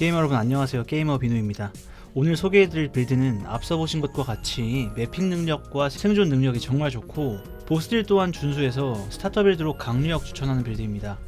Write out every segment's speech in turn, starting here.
게이머 여러분 안녕하세요. 게이머 비누입니다. 오늘 소개해드릴 빌드는 앞서 보신 것과 같이 매핑 능력과 생존 능력이 정말 좋고 보스딜 또한 준수해서 스타터 빌드로 강력 추천하는 빌드입니다.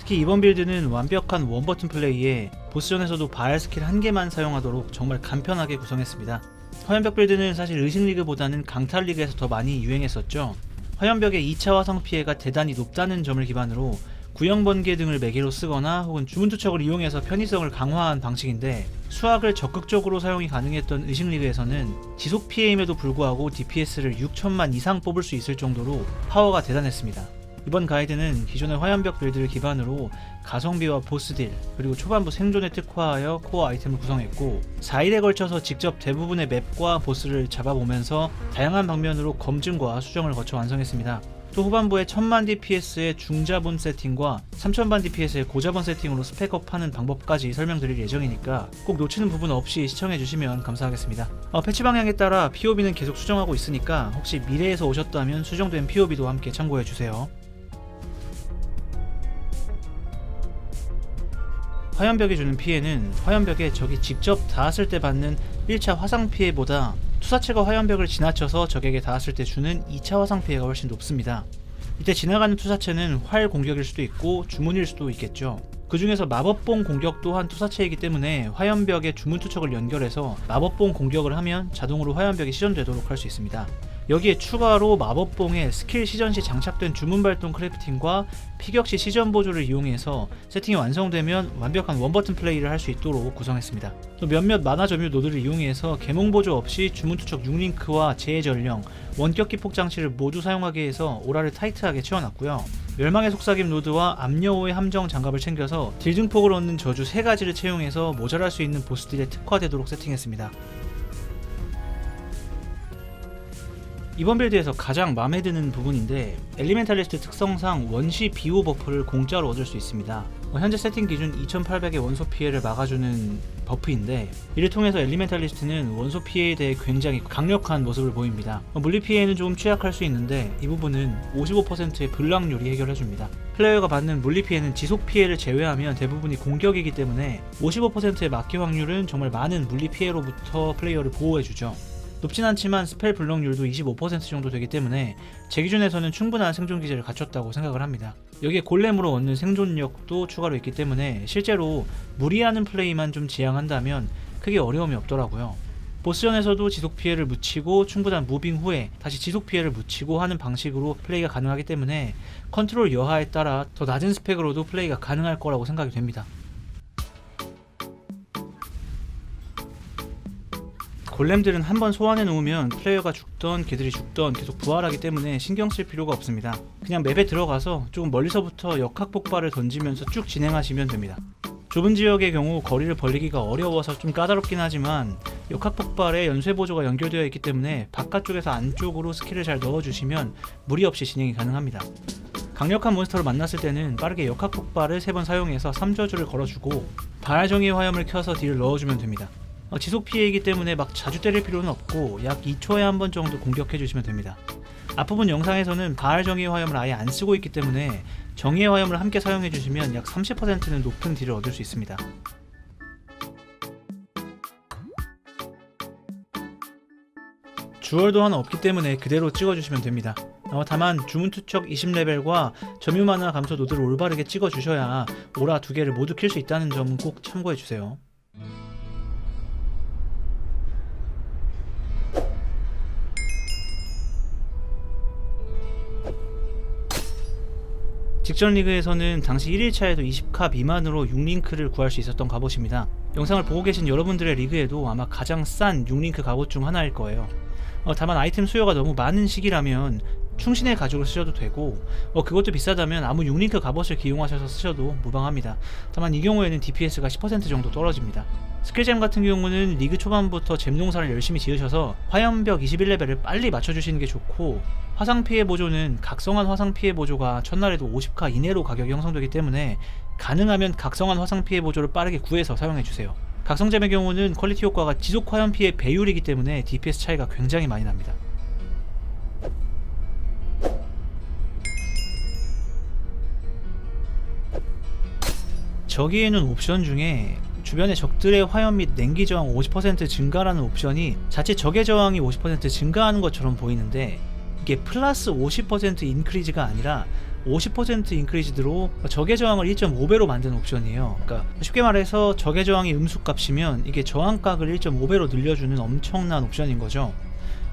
특히 이번 빌드는 완벽한 원버튼 플레이에 보스전에서도 바알 스킬 한 개만 사용하도록 정말 간편하게 구성했습니다. 화염벽 빌드는 사실 의식리그보다는 강탈리그에서 더 많이 유행했었죠. 화염벽의 2차 화성 피해가 대단히 높다는 점을 기반으로 구형 번개 등을 매개로 쓰거나 혹은 주문 투척을 이용해서 편의성을 강화한 방식인데 수학을 적극적으로 사용이 가능했던 의식리그에서는 지속 피해임에도 불구하고 DPS를 6천만 이상 뽑을 수 있을 정도로 파워가 대단했습니다. 이번 가이드는 기존의 화염벽 빌드를 기반으로 가성비와 보스딜 그리고 초반부 생존에 특화하여 코어 아이템을 구성했고 4일에 걸쳐서 직접 대부분의 맵과 보스를 잡아보면서 다양한 방면으로 검증과 수정을 거쳐 완성했습니다. 또 후반부에 1000만 DPS의 중자본 세팅과 3000만 DPS의 고자본 세팅으로 스펙업하는 방법까지 설명드릴 예정이니까 꼭 놓치는 부분 없이 시청해주시면 감사하겠습니다. 어, 패치 방향에 따라 POB는 계속 수정하고 있으니까 혹시 미래에서 오셨다면 수정된 POB도 함께 참고해주세요. 화염벽이 주는 피해는 화염벽에 적이 직접 닿았을 때 받는 1차 화상 피해보다 투사체가 화염벽을 지나쳐서 적에게 닿았을 때 주는 2차 화상 피해가 훨씬 높습니다. 이때 지나가는 투사체는 활 공격일 수도 있고 주문일 수도 있겠죠. 그 중에서 마법봉 공격 또한 투사체이기 때문에 화염벽에 주문 투척을 연결해서 마법봉 공격을 하면 자동으로 화염벽이 시전되도록 할 수 있습니다. 여기에 추가로 마법봉에 스킬 시전 시 장착된 주문 발동 크래프팅과 피격 시 시전 보조를 이용해서 세팅이 완성되면 완벽한 원버튼 플레이를 할 수 있도록 구성했습니다. 또 몇몇 만화 점유 노드를 이용해서 개몽 보조 없이 주문 투척 6링크와 재해 전령, 원격 기 폭 장치를 모두 사용하게 해서 오라를 타이트하게 채워놨고요. 멸망의 속삭임 노드와 압력호의 함정 장갑을 챙겨서 딜 증폭을 얻는 저주 3가지를 채용해서 모자랄 수 있는 보스딜에 특화되도록 세팅했습니다. 이번 빌드에서 가장 마음에 드는 부분인데 엘리멘탈리스트 특성상 원시 비호 버프를 공짜로 얻을 수 있습니다. 어, 현재 세팅 기준 2800의 원소 피해를 막아주는 버프인데 이를 통해서 엘리멘탈리스트는 원소 피해에 대해 굉장히 강력한 모습을 보입니다. 어, 물리 피해는 조금 취약할 수 있는데 이 부분은 55%의 블락률이 해결해줍니다. 플레이어가 받는 물리 피해는 지속 피해를 제외하면 대부분이 공격이기 때문에 55%의 막기 확률은 정말 많은 물리 피해로부터 플레이어를 보호해주죠. 높진 않지만 스펠 블록률도 25% 정도 되기 때문에 제 기준에서는 충분한 생존 기제를 갖췄다고 생각을 합니다. 여기에 골렘으로 얻는 생존력도 추가로 있기 때문에 실제로 무리하는 플레이만 좀 지향한다면 크게 어려움이 없더라고요. 보스전에서도 지속 피해를 묻히고 충분한 무빙 후에 다시 지속 피해를 묻히고 하는 방식으로 플레이가 가능하기 때문에 컨트롤 여하에 따라 더 낮은 스펙으로도 플레이가 가능할 거라고 생각이 됩니다. 골렘들은 한번 소환해 놓으면 플레이어가 죽던 걔들이 죽던 계속 부활하기 때문에 신경 쓸 필요가 없습니다. 그냥 맵에 들어가서 조금 멀리서부터 역학 폭발을 던지면서 쭉 진행하시면 됩니다. 좁은 지역의 경우 거리를 벌리기가 어려워서 좀 까다롭긴 하지만 역학 폭발에 연쇄 보조가 연결되어 있기 때문에 바깥쪽에서 안쪽으로 스킬을 잘 넣어주시면 무리 없이 진행이 가능합니다. 강력한 몬스터를 만났을 때는 빠르게 역학 폭발을 3번 사용해서 3저주를 걸어주고 발정의 화염을 켜서 딜을 넣어주면 됩니다. 어, 지속 피해이기 때문에 막 자주 때릴 필요는 없고 약 2초에 한 번 정도 공격해 주시면 됩니다. 앞부분 영상에서는 바알 정의의 화염을 아예 안 쓰고 있기 때문에 정의의 화염을 함께 사용해 주시면 약 30%는 높은 딜을 얻을 수 있습니다. 주얼도 하나 없기 때문에 그대로 찍어주시면 됩니다. 어, 다만 주문 투척 20레벨과 점유 만화 감소 노드를 올바르게 찍어주셔야 오라 두 개를 모두 킬 수 있다는 점은 꼭 참고해주세요. 직전 리그에서는 당시 1일차에도 20카 미만으로 6링크를 구할 수 있었던 갑옷입니다. 영상을 보고 계신 여러분들의 리그에도 아마 가장 싼 6링크 갑옷 중 하나일 거예요. 어, 다만 아이템 수요가 너무 많은 시기라면 충신의 가죽을 쓰셔도 되고 어, 그것도 비싸다면 아무 6링크 갑옷을 기용하셔서 쓰셔도 무방합니다. 다만 이 경우에는 DPS가 10% 정도 떨어집니다. 스킬잼 같은 경우는 리그 초반부터 잼 농사를 열심히 지으셔서 화염벽 21레벨을 빨리 맞춰주시는 게 좋고 화상 피해 보조는 각성한 화상 피해 보조가 첫날에도 50카 이내로 가격이 형성되기 때문에 가능하면 각성한 화상 피해 보조를 빠르게 구해서 사용해 주세요. 각성잼의 경우는 퀄리티 효과가 지속 화염 피해 배율이기 때문에 DPS 차이가 굉장히 많이 납니다. 저기에 는 옵션 중에 주변의 적들의 화염 및 냉기 저항 50% 증가라는 옵션이 자체 적의 저항이 50% 증가하는 것처럼 보이는데 이게 플러스 50% 인크리즈가 아니라 50% 인크리즈드로 적의 저항을 1.5배로 만드는 옵션이에요. 그러니까 쉽게 말해서 적의 저항이 음수값이면 이게 저항각을 1.5배로 늘려주는 엄청난 옵션인 거죠.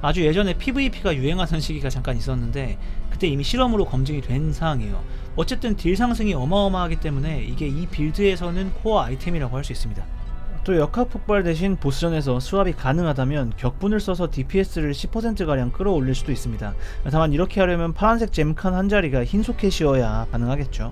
아주 예전에 PVP가 유행하던 시기가 잠깐 있었는데 그때 이미 실험으로 검증이 된 사항이에요. 어쨌든 딜 상승이 어마어마하기 때문에 이게 이 빌드에서는 코어 아이템이라고 할 수 있습니다. 또 역학 폭발 대신 보스전에서 수압이 가능하다면 격분을 써서 DPS를 10%가량 끌어올릴 수도 있습니다. 다만 이렇게 하려면 파란색 잼칸 한 자리가 흰 소켓이어야 가능하겠죠.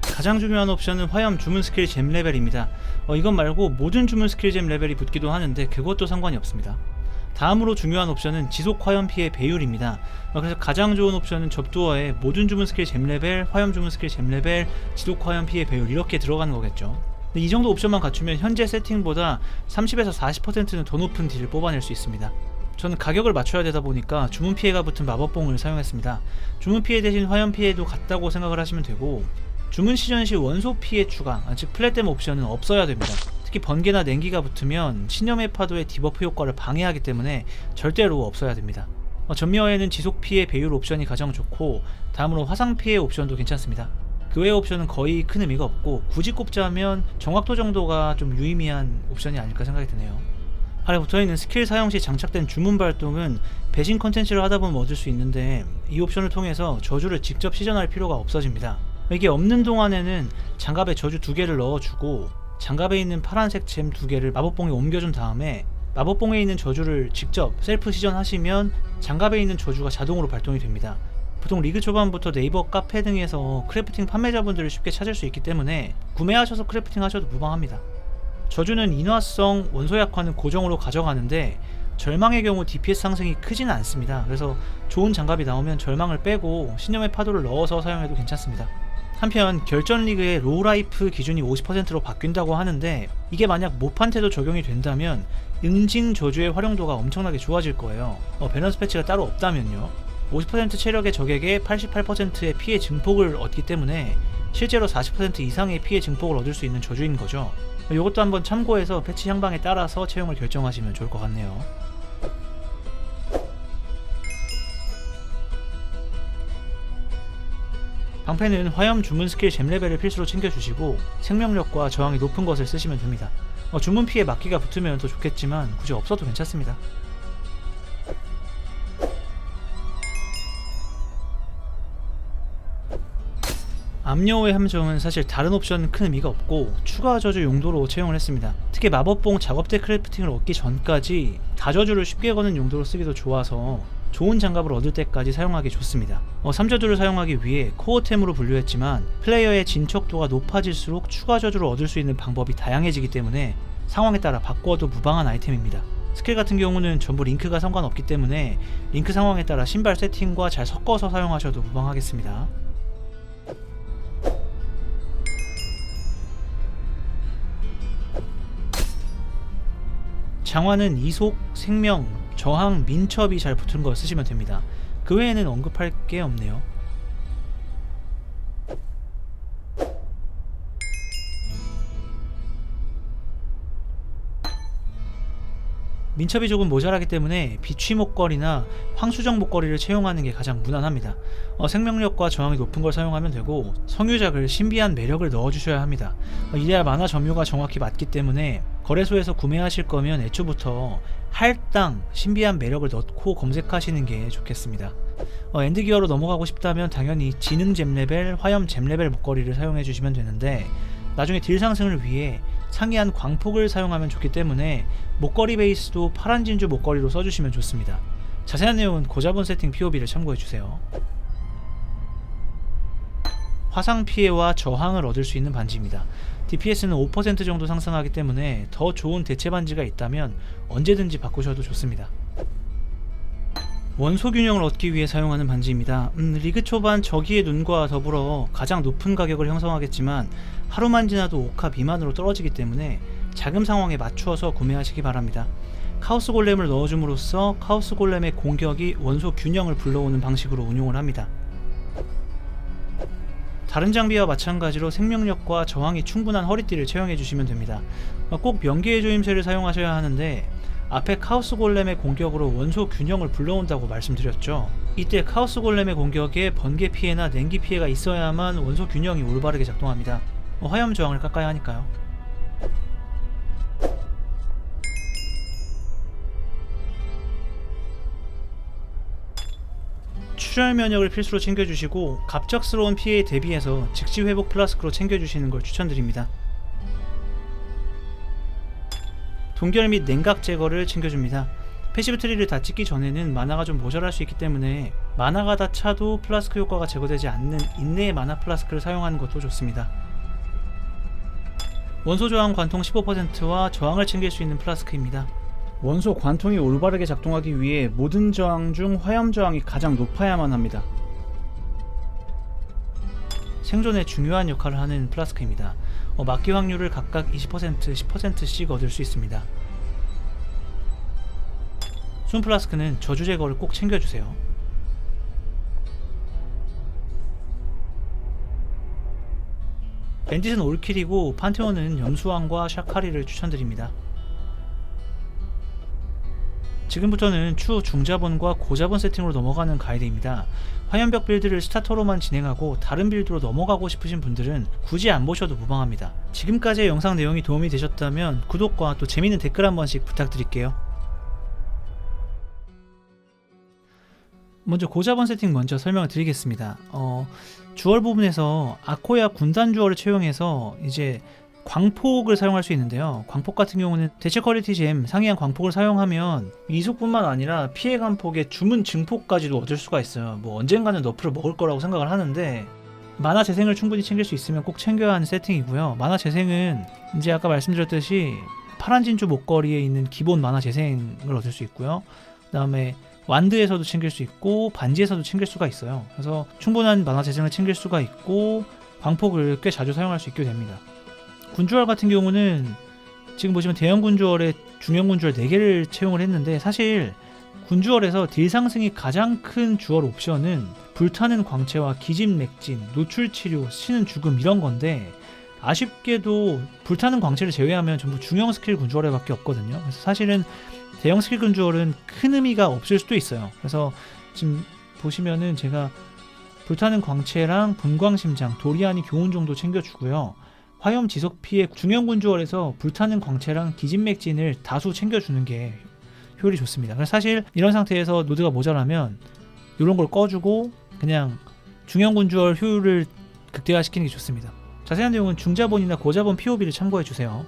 가장 중요한 옵션은 화염 주문 스킬 잼 레벨입니다. 어, 이것 말고 모든 주문 스킬 잼 레벨이 붙기도 하는데 그것도 상관이 없습니다. 다음으로 중요한 옵션은 지속 화염 피해 배율입니다. 어, 그래서 가장 좋은 옵션은 접두어에 모든 주문 스킬 잼 레벨, 화염 주문 스킬 잼 레벨, 지속 화염 피해 배율 이렇게 들어가는 거겠죠. 이 정도 옵션만 갖추면 현재 세팅보다 30에서 40%는 더 높은 딜을 뽑아낼 수 있습니다. 저는 가격을 맞춰야 되다 보니까 주문 피해가 붙은 마법봉을 사용했습니다. 주문 피해 대신 화염 피해도 같다고 생각을 하시면 되고 주문 시전 시 원소 피해 추가, 아, 즉 플랫댐 옵션은 없어야 됩니다. 특히 번개나 냉기가 붙으면 신념의 파도의 디버프 효과를 방해하기 때문에 절대로 없어야 됩니다. 어, 전미어에는 지속 피해 배율 옵션이 가장 좋고 다음으로 화상 피해 옵션도 괜찮습니다. 그 외의 옵션은 거의 큰 의미가 없고 굳이 꼽자면 정확도 정도가 좀 유의미한 옵션이 아닐까 생각이 드네요. 아래 붙어있는 스킬 사용 시 장착된 주문 발동은 배신 컨텐츠를 하다 보면 얻을 수 있는데 이 옵션을 통해서 저주를 직접 시전할 필요가 없어집니다. 이게 없는 동안에는 장갑에 저주 두 개를 넣어주고 장갑에 있는 파란색 잼 두 개를 마법봉에 옮겨준 다음에 마법봉에 있는 저주를 직접 셀프 시전하시면 장갑에 있는 저주가 자동으로 발동이 됩니다. 보통 리그 초반부터 네이버 카페 등에서 크래프팅 판매자분들을 쉽게 찾을 수 있기 때문에 구매하셔서 크래프팅 하셔도 무방합니다. 저주는 인화성, 원소 약화는 고정으로 가져가는데 절망의 경우 DPS 상승이 크지는 않습니다. 그래서 좋은 장갑이 나오면 절망을 빼고 신념의 파도를 넣어서 사용해도 괜찮습니다. 한편 결전 리그의 로우라이프 기준이 50%로 바뀐다고 하는데 이게 만약 모판테도 적용이 된다면 응징 저주의 활용도가 엄청나게 좋아질 거예요. 어, 밸런스 패치가 따로 없다면요. 50% 체력의 적에게 88%의 피해 증폭을 얻기 때문에 실제로 40% 이상의 피해 증폭을 얻을 수 있는 저주인 거죠. 이것도 한번 참고해서 패치 향방에 따라서 채용을 결정하시면 좋을 것 같네요. 방패는 화염 주문 스킬 잼 레벨을 필수로 챙겨주시고 생명력과 저항이 높은 것을 쓰시면 됩니다. 어, 주문 피해 막기가 붙으면 더 좋겠지만 굳이 없어도 괜찮습니다. 암여호의 함정은 사실 다른 옵션은 큰 의미가 없고 추가 저주 용도로 채용을 했습니다. 특히 마법봉 작업대 크래프팅을 얻기 전까지 다저주를 쉽게 거는 용도로 쓰기도 좋아서 좋은 장갑을 얻을 때까지 사용하기 좋습니다. 어, 3저주를 사용하기 위해 코어템으로 분류했지만 플레이어의 진척도가 높아질수록 추가 저주를 얻을 수 있는 방법이 다양해지기 때문에 상황에 따라 바꾸어도 무방한 아이템입니다. 스킬 같은 경우는 전부 링크가 상관없기 때문에 링크 상황에 따라 신발 세팅과 잘 섞어서 사용하셔도 무방하겠습니다. 장화는 이속, 생명, 저항, 민첩이 잘 붙은 걸 쓰시면 됩니다. 그 외에는 언급할 게 없네요. 민첩이 조금 모자라기 때문에 비취 목걸이나 황수정 목걸이를 채용하는 게 가장 무난합니다. 어, 생명력과 저항이 높은 걸 사용하면 되고 성유작을 신비한 매력을 넣어주셔야 합니다. 어, 이래야 만화 점유가 정확히 맞기 때문에 거래소에서 구매하실 거면 애초부터 할당 신비한 매력을 넣고 검색하시는 게 좋겠습니다. 어, 엔드기어로 넘어가고 싶다면 당연히 지능 잼 레벨, 화염 잼 레벨 목걸이를 사용해 주시면 되는데 나중에 딜 상승을 위해 상이한 광폭을 사용하면 좋기 때문에 목걸이 베이스도 파란 진주 목걸이로 써주시면 좋습니다. 자세한 내용은 고자본 세팅 POB를 참고해주세요. 화상 피해와 저항을 얻을 수 있는 반지입니다. DPS는 5% 정도 상승하기 때문에 더 좋은 대체 반지가 있다면 언제든지 바꾸셔도 좋습니다. 원소 균형을 얻기 위해 사용하는 반지입니다. 음, 리그 초반 저기의 눈과 더불어 가장 높은 가격을 형성하겠지만 하루만 지나도 5카 미만으로 떨어지기 때문에 자금 상황에 맞추어서 구매하시기 바랍니다. 카오스 골렘을 넣어줌으로써 카오스 골렘의 공격이 원소 균형을 불러오는 방식으로 운용을 합니다. 다른 장비와 마찬가지로 생명력과 저항이 충분한 허리띠를 채용해 주시면 됩니다. 어, 꼭 명기의 조임쇠를 사용하셔야 하는데 앞에 카오스 골렘의 공격으로 원소 균형을 불러온다고 말씀드렸죠. 이때 카오스 골렘의 공격에 번개 피해나 냉기 피해가 있어야만 원소 균형이 올바르게 작동합니다. 어, 화염 저항을 깎아야 하니까요. 출혈 면역을 필수로 챙겨주시고 갑작스러운 피해에 대비해서 즉시 회복 플라스크로 챙겨주시는 걸 추천드립니다. 동결 및 냉각 제거를 챙겨줍니다. 패시브 트리를 다 찍기 전에는 마나가 좀 모자랄 수 있기 때문에 마나가 다 차도 플라스크 효과가 제거되지 않는 인내의 마나 플라스크를 사용하는 것도 좋습니다. 원소 저항 관통 15%와 저항을 챙길 수 있는 플라스크입니다. 원소 관통이 올바르게 작동하기 위해 모든 저항 중 화염 저항이 가장 높아야만 합니다. 생존에 중요한 역할을 하는 플라스크입니다. 어, 막기 확률을 각각 20%, 10%씩 얻을 수 있습니다. 순 플라스크는 저주 제거를 꼭 챙겨주세요. 밴딧은 올킬이고 판테온은 연수왕과 샤카리를 추천드립니다. 지금부터는 추후 중자본과 고자본 세팅으로 넘어가는 가이드입니다. 화염벽 빌드를 스타터로만 진행하고 다른 빌드로 넘어가고 싶으신 분들은 굳이 안 보셔도 무방합니다. 지금까지의 영상 내용이 도움이 되셨다면 구독과 또 재밌는 댓글 한 번씩 부탁드릴게요. 먼저 고자본 세팅 먼저 설명을 드리겠습니다. 어, 주얼 부분에서 아코야 군단 주얼을 채용해서 이제 광폭을 사용할 수 있는데요. 광폭 같은 경우는 대체 퀄리티 잼 상이한 광폭을 사용하면 이속뿐만 아니라 피해 감폭의 주문 증폭까지도 얻을 수가 있어요. 뭐 언젠가는 너프를 먹을 거라고 생각을 하는데 만화 재생을 충분히 챙길 수 있으면 꼭 챙겨야 하는 세팅이고요. 만화 재생은 이제 아까 말씀드렸듯이 파란 진주 목걸이에 있는 기본 만화 재생을 얻을 수 있고요. 그다음에 완드에서도 챙길 수 있고 반지에서도 챙길 수가 있어요. 그래서 충분한 만화 재생을 챙길 수가 있고 광폭을 꽤 자주 사용할 수 있게 됩니다. 군주얼 같은 경우는 지금 보시면 대형 군주얼에 중형 군주얼 4개를 채용을 했는데 사실 군주얼에서 딜 상승이 가장 큰 주얼 옵션은 불타는 광채와 기진 맥진, 노출 치료, 신은 죽음 이런 건데 아쉽게도 불타는 광채를 제외하면 전부 중형 스킬 군주얼에밖에 없거든요. 그래서 사실은 대형 스킬 군주얼은 큰 의미가 없을 수도 있어요. 그래서 지금 보시면은 제가 불타는 광채랑 분광심장, 도리안이 교훈 정도 챙겨주고요. 화염 지속 피해 중형 군주얼에서 불타는 광채랑 기진맥진을 다수 챙겨주는 게 효율이 좋습니다. 사실 이런 상태에서 노드가 모자라면 이런 걸 꺼주고 그냥 중형 군주얼 효율을 극대화시키는 게 좋습니다. 자세한 내용은 중자본이나 고자본 POB를 참고해 주세요.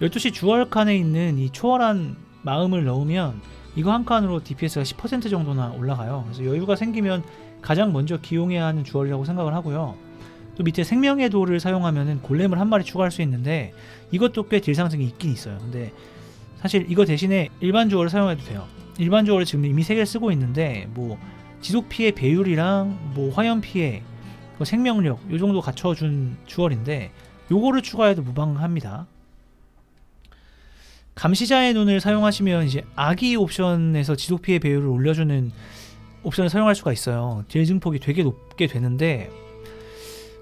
12시 주얼 칸에 있는 이 초월한 마음을 넣으면 이거 한 칸으로 DPS가 10% 정도나 올라가요. 그래서 여유가 생기면 가장 먼저 기용해야 하는 주얼이라고 생각을 하고요. 또 밑에 생명의 돌을 사용하면은 골렘을 한 마리 추가할 수 있는데 이것도 꽤 딜 상승이 있긴 있어요. 근데 사실 이거 대신에 일반 주얼을 사용해도 돼요. 일반 주얼을 지금 이미 3개를 쓰고 있는데 뭐 지속 피해 배율이랑 뭐 화염 피해, 뭐 생명력 요 정도 갖춰준 주얼인데 요거를 추가해도 무방합니다. 감시자의 눈을 사용하시면 이제 아기 옵션에서 지속 피해 배율을 올려주는 옵션을 사용할 수가 있어요. 딜 증폭이 되게 높게 되는데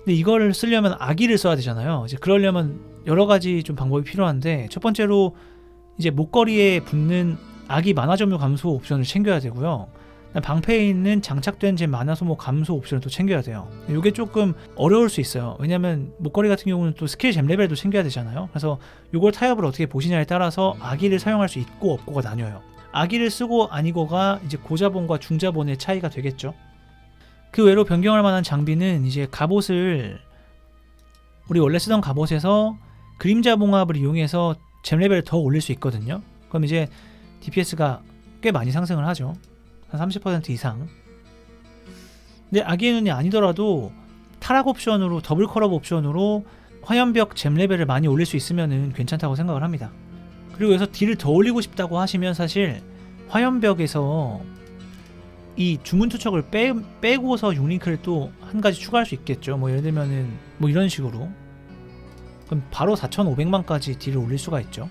근데 이걸 쓰려면 아기를 써야 되잖아요. 이제 그러려면 여러 가지 좀 방법이 필요한데 첫 번째로 이제 목걸이에 붙는 아기 만화 점유 감소 옵션을 챙겨야 되고요. 방패에 있는 장착된 제 만화 소모 감소 옵션을 또 챙겨야 돼요. 이게 조금 어려울 수 있어요. 왜냐면 목걸이 같은 경우는 또 스킬 잼 레벨도 챙겨야 되잖아요. 그래서 이걸 타협을 어떻게 보시냐에 따라서 아기를 사용할 수 있고 없고가 나뉘어요. 아기를 쓰고 아니고가 이제 고자본과 중자본의 차이가 되겠죠. 그 외로 변경할 만한 장비는 이제 갑옷을 우리 원래 쓰던 갑옷에서 그림자 봉합을 이용해서 잼 레벨을 더 올릴 수 있거든요. 그럼 이제 DPS가 꽤 많이 상승을 하죠. 한 30% 이상. 근데 아기의 눈이 아니더라도 타락 옵션으로 더블 컬업 옵션으로 화염벽 잼 레벨을 많이 올릴 수 있으면은 괜찮다고 생각을 합니다. 그리고 여기서 딜을 더 올리고 싶다고 하시면 사실 화염벽에서 이 주문 투척을 빼, 빼고서 6링크를 또 한 가지 추가할 수 있겠죠. 뭐 예를 들면은 뭐 이런 식으로 그럼 바로 4,500만까지 딜을 올릴 수가 있죠.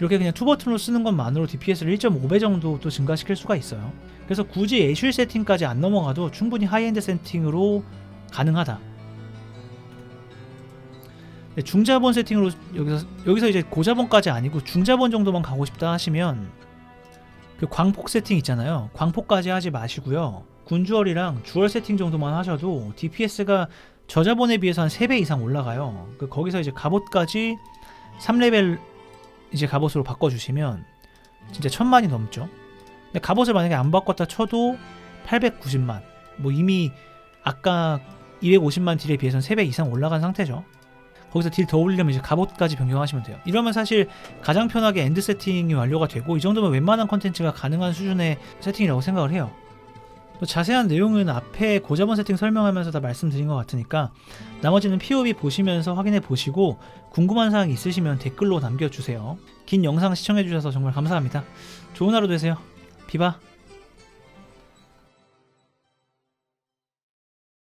이렇게 그냥 투 버튼으로 쓰는 것만으로 DPS를 1.5배 정도 또 증가시킬 수가 있어요. 그래서 굳이 애슐 세팅까지 안 넘어가도 충분히 하이엔드 세팅으로 가능하다. 근데 중자본 세팅으로 여기서 여기서 이제 고자본까지 아니고 중자본 정도만 가고 싶다 하시면 그 광폭 세팅 있잖아요. 광폭까지 하지 마시고요. 군주얼이랑 주얼 세팅 정도만 하셔도 DPS가 저자본에 비해서 한 3배 이상 올라가요. 그 거기서 이제 갑옷까지 3레벨 이제 갑옷으로 바꿔주시면 진짜 천만이 넘죠. 근데 갑옷을 만약에 안 바꿨다 쳐도 890만. 뭐 이미 아까 250만 딜에 비해서는 3배 이상 올라간 상태죠. 거기서 딜 더 올리려면 이제 갑옷까지 변경하시면 돼요. 이러면 사실 가장 편하게 엔드 세팅이 완료가 되고 이 정도면 웬만한 컨텐츠가 가능한 수준의 세팅이라고 생각을 해요. 또 자세한 내용은 앞에 고자본 세팅 설명하면서 다 말씀드린 것 같으니까 나머지는 POV 보시면서 확인해 보시고 궁금한 사항 있으시면 댓글로 남겨주세요. 긴 영상 시청해주셔서 정말 감사합니다. 좋은 하루 되세요. 비바.